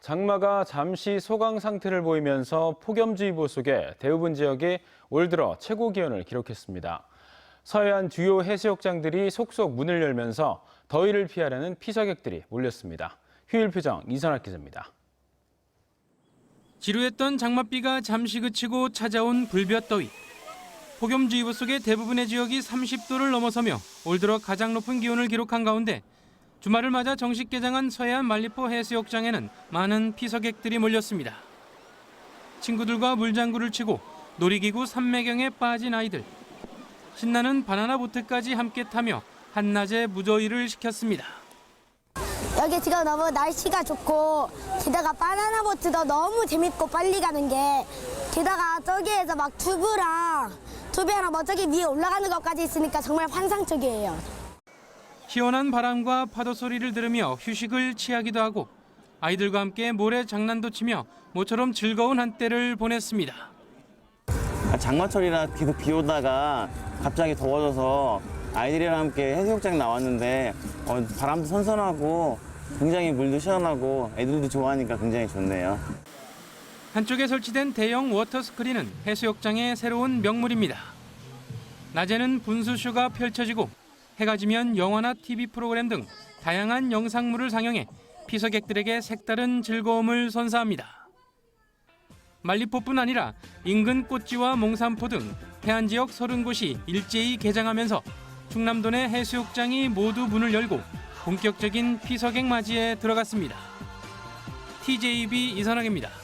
장마가 잠시 소강 상태를 보이면서 폭염주의보 속에 대부분 지역이 올 들어 최고 기온을 기록했습니다. 서해안 주요 해수욕장들이 속속 문을 열면서 더위를 피하려는 피서객들이 몰렸습니다. 휴일 표정 이선학 기자입니다. 지루했던 장맛비가 잠시 그치고 찾아온 불볕더위. 폭염주의보 속에 대부분의 지역이 30도를 넘어서며 올 들어 가장 높은 기온을 기록한 가운데 주말을 맞아 정식 개장한 서해안 만리포 해수욕장에는 많은 피서객들이 몰렸습니다. 친구들과 물장구를 치고 놀이기구 산매경에 빠진 아이들. 신나는 바나나 보트까지 함께 타며 한낮에 무더위를 식혔습니다. 여기 지금 너무 날씨가 좋고 게다가 바나나 보트도 너무 재밌고 빨리 가는 게 게다가 저기에서 막 튜브랑 튜브랑 뭐 저기 위에 올라가는 것까지 있으니까 정말 환상적이에요. 시원한 바람과 파도 소리를 들으며 휴식을 취하기도 하고 아이들과 함께 모래 장난도 치며 모처럼 즐거운 한때를 보냈습니다. 아, 장마철이라 계속 비 오다가 갑자기 더워져서 아이들이랑 함께 해수욕장 나왔는데 어, 바람도 선선하고 굉장히 물도 시원하고 애들도 좋아하니까 굉장히 좋네요. 한쪽에 설치된 대형 워터 스크린은 해수욕장의 새로운 명물입니다. 낮에는 분수쇼가 펼쳐지고 해가 지면 영화나 TV 프로그램 등 다양한 영상물을 상영해 피서객들에게 색다른 즐거움을 선사합니다. 말리포뿐 아니라 인근 꽃지와 몽산포 등 해안 지역 30곳이 일제히 개장하면서 충남도 내 해수욕장이 모두 문을 열고 본격적인 피서객 맞이에 들어갔습니다. TJB 이선학입니다.